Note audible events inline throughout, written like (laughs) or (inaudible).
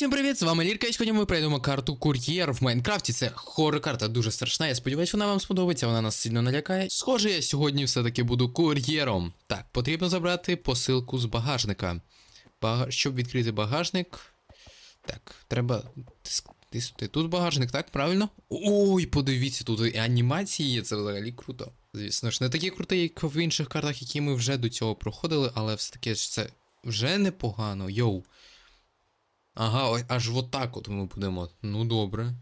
Усім привіт, з вами Лірка, і сьогодні ми пройдемо карту Кур'єр в Майнкрафті. Це хоррор карта дуже страшна. Я сподіваюся, вона вам сподобається, вона нас сильно налякає. Схоже, я сьогодні все-таки буду кур'єром. Так, потрібно забрати посилку з багажника. Бага... Щоб відкрити багажник. Так, треба. Тиснути. Тут багажник, так, правильно? Ой, подивіться, тут і анімації є, це взагалі круто. Звісно ж, не такі круті, як в інших картах, які ми вже до цього проходили, але все-таки ж це вже непогано. Йоу. Ага, ой, аж отак от ми будемо. Ну добре.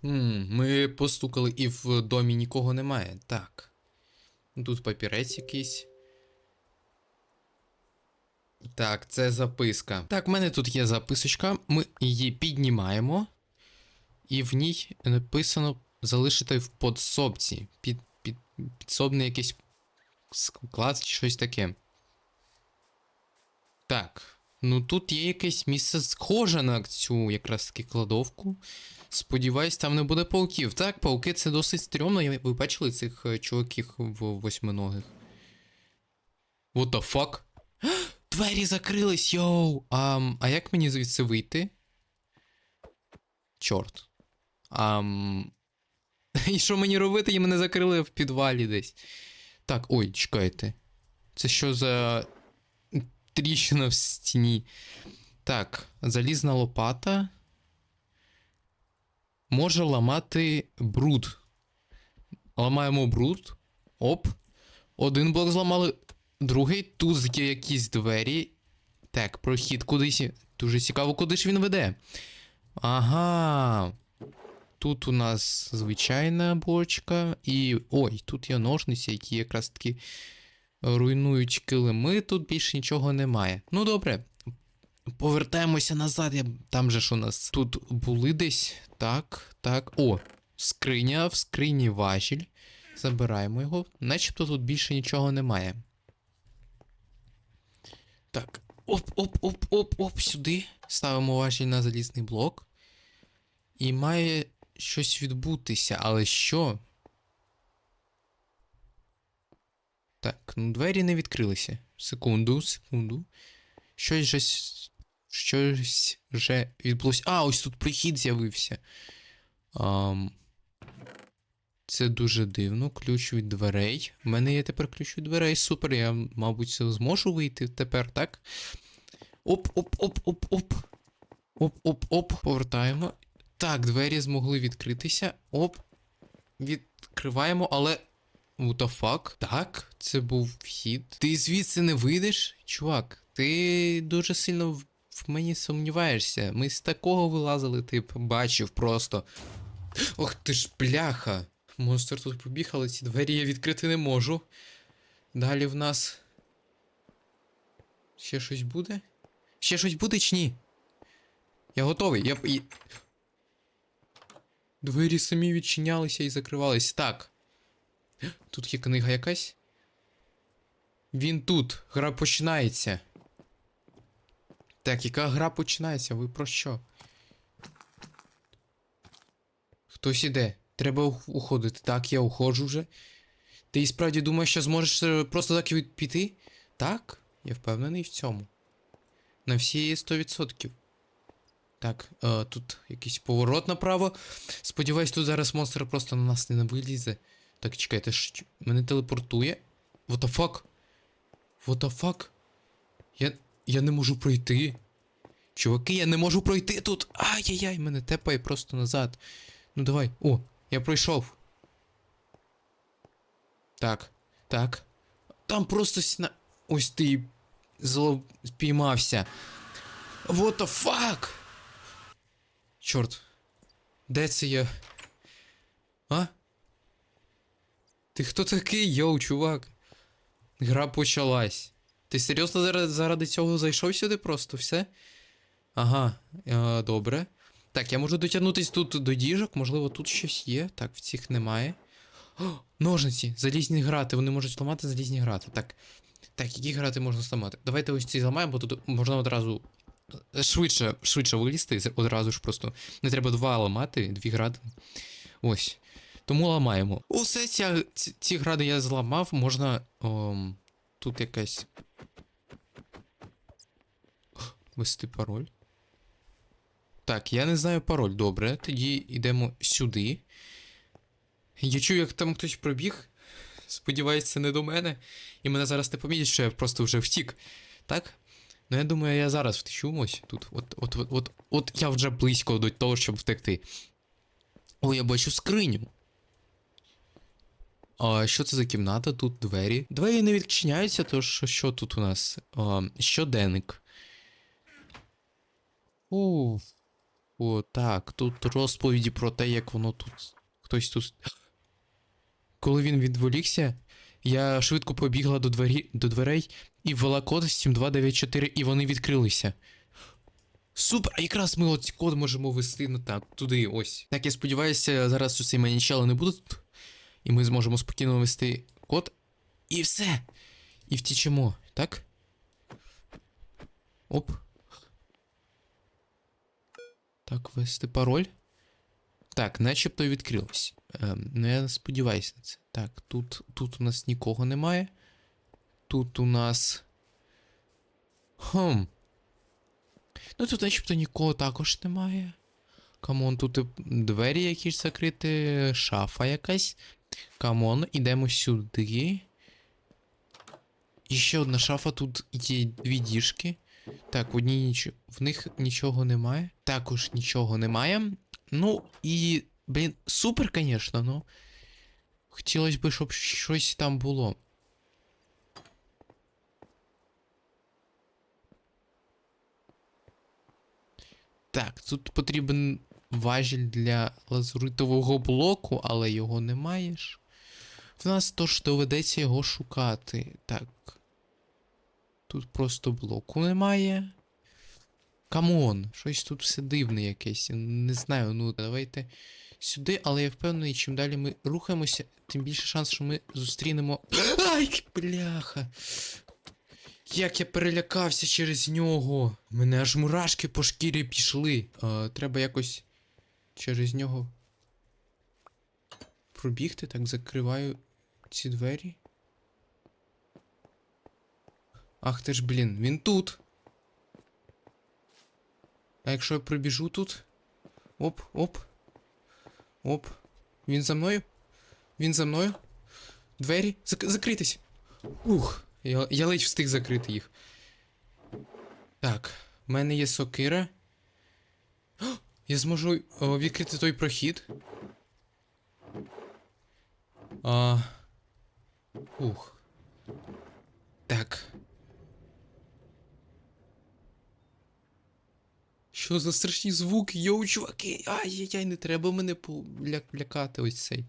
Хм, ми постукали і в домі нікого немає. Так. Тут папірець якийсь. Так, це записка. Так, в мене тут є записочка. Ми її піднімаємо. І в ній написано залишити в подсобці. Під, підсобний якийсь склад чи щось таке. Так. Ну тут є якесь місце схоже на цю якраз таки кладовку. Сподіваюсь, там не буде пауків. Так, пауки це досить стрьомно. Ви бачили цих е, чуваків в восьминогих? What the fuck? (gasps) Двері закрились, йоу! А, а як мені звідси вийти? Чорт. Ам... (laughs) І що мені робити? І мене закрили в підвалі десь. Так, ой, чекайте. Це що за тріщина в стіні? Так, залізна лопата. Може ламати бруд. Ламаємо бруд. Оп. Один блок зламали. Другий. Тут є якісь двері. Так, прохід кудись. Дуже цікаво, куди ж він веде. Ага. Тут у нас звичайна бочка. І. Ой, тут є ножниці, які якраз таки руйнують килими. Тут більше нічого немає. Ну добре. Повертаємося назад. Я... Там же ж у нас тут були десь. Так, так. О, скриня, в скрині важіль. Забираємо його. Начебто тут більше нічого немає. Так. Оп, оп, оп, оп, оп, сюди. Ставимо важіль на залізний блок. І має щось відбутися, але що? Так, ну двері не відкрилися. Секунду, секунду. Щось же. Щось вже відбулося. А, ось тут прихід з'явився. Ам... Це дуже дивно. Ключ від дверей. У мене є тепер ключ від дверей. Супер, я, мабуть, зможу вийти тепер, так? Оп, оп, оп, оп, оп. Оп, оп, оп. Повертаємо. Так, двері змогли відкритися. Оп. Відкриваємо, але. What the fuck? Так, це був вхід. Ти звідси не вийдеш? Чувак, ти дуже сильно в, мені сумніваєшся. Ми з такого вилазили, ти б бачив просто. Ох ти ж бляха. Монстр тут побіг, але ці двері я відкрити не можу. Далі в нас. Ще щось буде? Ще щось буде чи ні? Я готовий. Я. Двері самі відчинялися і закривались. Так. Тут є книга якась. Він тут. Гра починається. Так, яка гра починається? Ви про що? Хтось іде. Треба уходити. Так, я уходжу вже. Ти і справді думаєш, що зможеш е, просто так від- піти? Так, я впевнений в цьому. На всі 100%. Так, е, тут якийсь поворот направо. Сподіваюсь, тут зараз монстр просто на нас не вилізе. Так, чекайте, що мене телепортує. What the fuck? What the fuck? Я. Я не можу пройти. Чуваки, я не можу пройти тут. Ай-яй-яй, мене тепає просто назад. Ну давай. О, я пройшов. Так, так. Там просто сна. Ось ти зло спіймався. What the fuck? Чорт. Де це я? А? Ти хто такий, йоу, чувак? Гра почалась. Ти серйозно заради, цього зайшов сюди просто все? Ага, е, добре. Так, я можу дотягнутись тут до діжок, можливо, тут щось є. Так, в цих немає. О, ножниці, залізні грати, вони можуть зламати залізні грати. Так. Так, які грати можна зламати? Давайте ось ці зламаємо, бо тут можна одразу швидше, швидше вилізти, одразу ж просто. Не треба два ламати, дві грати. Ось. Тому ламаємо. Усе ця, ці, ці гради я зламав, можна. Ом, тут якась. Ввести пароль. Так, я не знаю пароль. Добре, тоді йдемо сюди. Я чую, як там хтось пробіг. Сподіваюсь, це не до мене. І мене зараз не помітять, що я просто вже втік. Так? Ну, я думаю, я зараз втечу ось тут. От, от, от, от, от я вже близько до того, щоб втекти. О, я бачу скриню. А, що це за кімната? Тут двері. Двері не відчиняються, тож що тут у нас? А, щоденник. О, о, так. Тут розповіді про те, як воно тут. Хтось тут. Коли він відволікся, я швидко побігла до, двері, до дверей і ввела код 7294, і вони відкрилися. Супер! А якраз ми от код можемо ввести ну так, туди, ось. Так, я сподіваюся, зараз усі манічали не будуть. І ми зможемо спокійно ввести код. І все. І втічемо, так? Оп. Так, ввести пароль. Так, начебто відкрилось. Ем, ну я сподіваюся на це. Так, тут, тут у нас нікого немає. Тут у нас. Хм. Ну тут начебто нікого також немає. Камон, тут двері якісь закриті, шафа якась. Камон, ідемо сюди. І ще одна шафа, тут є дві діжки. Так, в одній ніч... в них нічого немає. Також нічого немає. Ну і. Блін, супер, звісно, ну. Хотілося б, щоб щось там було. Так, тут потрібен важіль для лазуритового блоку, але його немає ж. В нас тож доведеться його шукати. Так. Тут просто блоку немає. Камон, щось тут все дивне якесь. Не знаю, ну давайте сюди, але я впевнений, чим далі ми рухаємося, тим більше шанс, що ми зустрінемо. Ай, бляха! Як я перелякався через нього. Мене аж мурашки по шкірі пішли. А, треба якось через нього пробігти. Так, закриваю ці двері. Ах ти ж, блін, він тут. А якщо я пробіжу тут? Оп, оп. Оп. Він за мною? Він за мною? Двері? Зак закритись. Ух. Я, я ледь встиг закрити їх. Так, в мене є сокира. О, я зможу о, відкрити той прохід. А... Ух. Так. Що за страшні звуки? Йоу, чуваки! Ай-яй-яй, не треба мене полякати ось цей.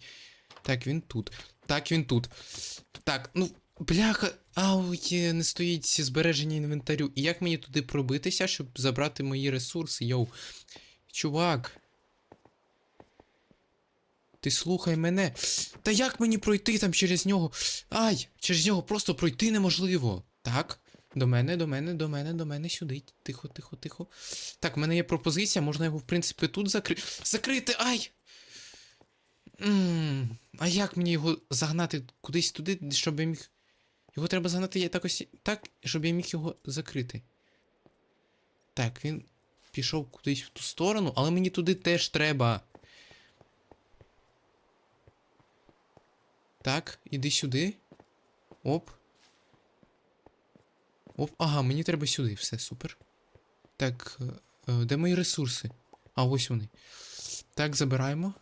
Так, він тут. Так, він тут. Так, ну, бляха. Ау, не стоїть збереження інвентарю. І як мені туди пробитися, щоб забрати мої ресурси, йоу. Чувак. Ти слухай мене. Та як мені пройти там через нього? Ай, через нього просто пройти неможливо. Так? До мене, до мене, до мене, до мене сюди. Тихо, тихо, тихо. Так, в мене є пропозиція, можна його, в принципі, тут закрити. Закрити! Ай! Ммм, а як мені його загнати кудись туди, щоб я міг. Його треба загнати я так ось так, щоб я міг його закрити. Так, він пішов кудись в ту сторону, але мені туди теж треба. Так, іди сюди. Оп. Оп, ага, мені треба сюди, все, супер. Так, е, е, де мої ресурси? А, ось вони. Так, забираємо.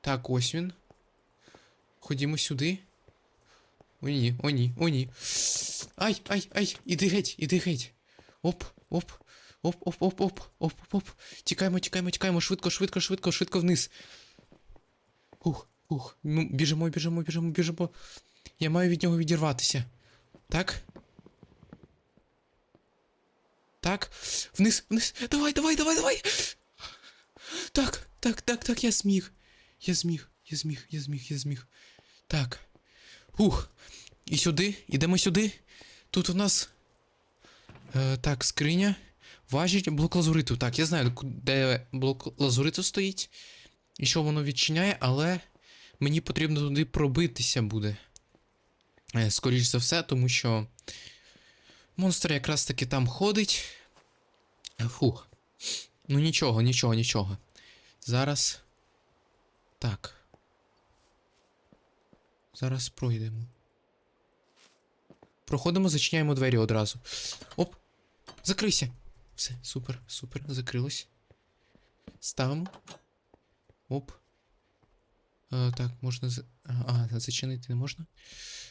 Так, ось він. Ходімо сюди. О ні, о ні, о ні. Ай, ай, ай, іди геть, іди геть. Оп, оп, оп, оп, оп, оп, оп, оп, оп. Тікаємо, тікаємо, тікаємо, швидко, швидко, швидко, швидко вниз. Ух, ух, ну, біжимо, біжимо, біжимо, біжимо. Я маю від нього відірватися. Так? Так. Вниз, вниз. Давай, давай, давай, давай. Так, так, так, так, я зміг. Я зміг, я зміг, я зміг, я зміг. Так. Ух. І сюди, ідемо сюди. Тут у нас. Е, так, скриня. Важить блок лазуриту. Так, я знаю, де блок лазуриту стоїть. І що воно відчиняє, але мені потрібно туди пробитися буде. Е, Скоріш за все, тому що монстр якраз таки там ходить. Е, Фух. Ну нічого, нічого, нічого. Зараз. Так. Зараз пройдемо. Проходимо, зачиняємо двері одразу. Оп! Закрийся! Все, супер, супер, закрилось. Ставимо. Оп. Е, так, можна. А, зачинити не можна.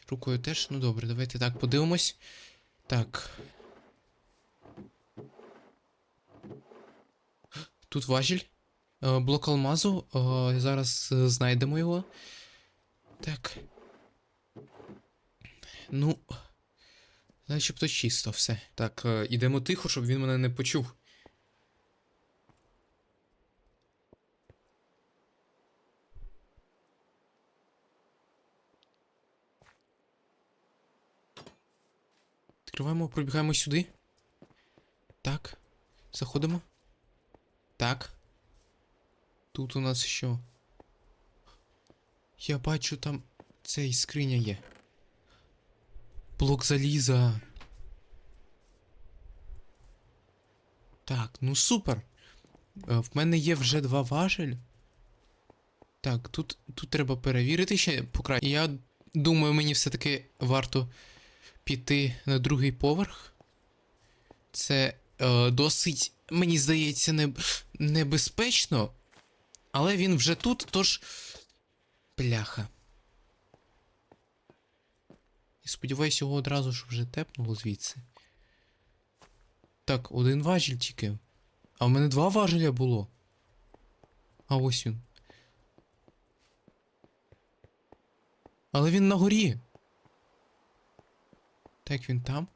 Рукою теж. Ну добре, давайте так подивимось. Так. Тут важіль. Е, блок алмазу. Е, зараз знайдемо його. Так. Ну. Начебто чисто все. Так, ідемо тихо, щоб він мене не почув. Відкриваємо, пробігаємо сюди. Так. Заходимо. Так. Тут у нас що? Я бачу там цей скриня є. Блок заліза. Так, ну супер. Е, В мене є вже два важель. Так, тут, тут треба перевірити ще покрай. Я думаю, мені все-таки варто піти на другий поверх. Це е, досить, мені здається, не, небезпечно. Але він вже тут, тож. Бляха. І сподіваюся, його одразу ж вже тепнуло звідси. Так, один важіль тільки. А в мене два важеля було. А ось він. Але він на горі. Так, він там.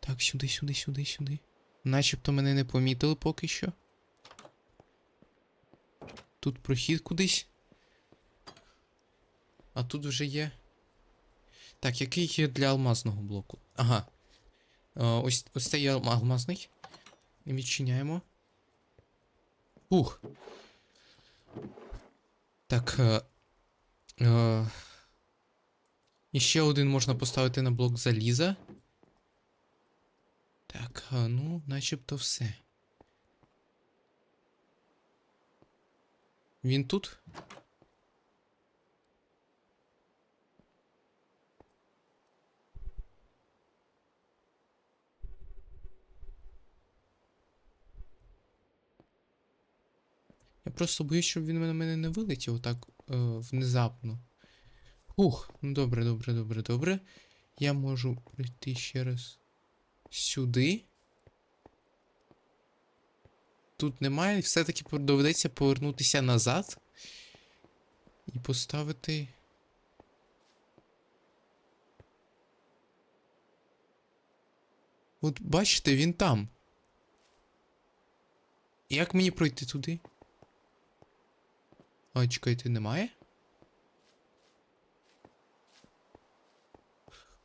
Так, сюди, сюди, сюди, сюди. Начебто мене не помітили поки що. Тут прохід кудись. А тут вже є. Так, який є для алмазного блоку? Ага. Е, ось, ось цей алмазний. Відчиняємо. Ух. Так. Е, е, і ще один можна поставити на блок заліза. Так, ну, начебто все. Він тут? Я просто боюсь, щоб він на мене не вилетів так е, внезапно. Ух, ну добре, добре, добре, добре. Я можу прийти ще раз сюди. Тут немає, все-таки доведеться повернутися назад і поставити. От бачите, він там. Як мені пройти туди? А, чекайте, немає?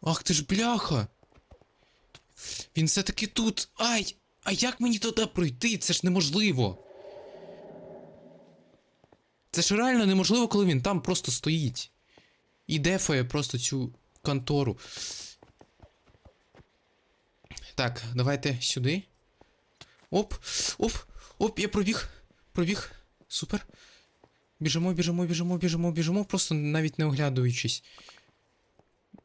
Ах ти ж бляха! Він все-таки тут. Ай! А як мені туди пройти? Це ж неможливо. Це ж реально неможливо, коли він там просто стоїть. І дефає просто цю контору. Так, давайте сюди. Оп, оп, оп, я пробіг. Пробіг. Супер. Біжимо, біжимо, біжимо, біжимо, біжимо, просто навіть не оглядуючись.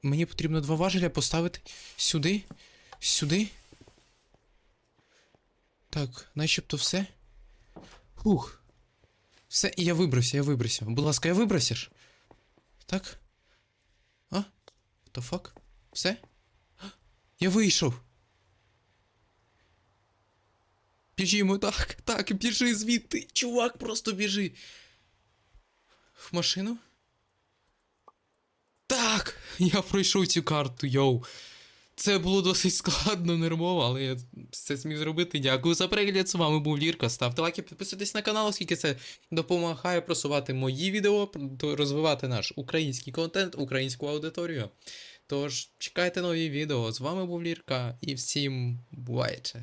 Мені потрібно два важеля поставити сюди, сюди. Так, начебто все. Фух. Все, я вибрався, я вибрався. Будь ласка, я вибрався. Так? А? What the fuck? Все? Я вийшов. Біжімо, так, так, біжи звідти. Чувак, просто біжи. В машину? Так! Я пройшов цю карту, йоу. Це було досить складно, нервово, але я це зміг зробити. Дякую за перегляд. З вами був Лірка. Ставте лайки, підписуйтесь на канал, оскільки це допомагає просувати мої відео, розвивати наш український контент, українську аудиторію. Тож чекайте нові відео. З вами був Лірка і всім бувайте!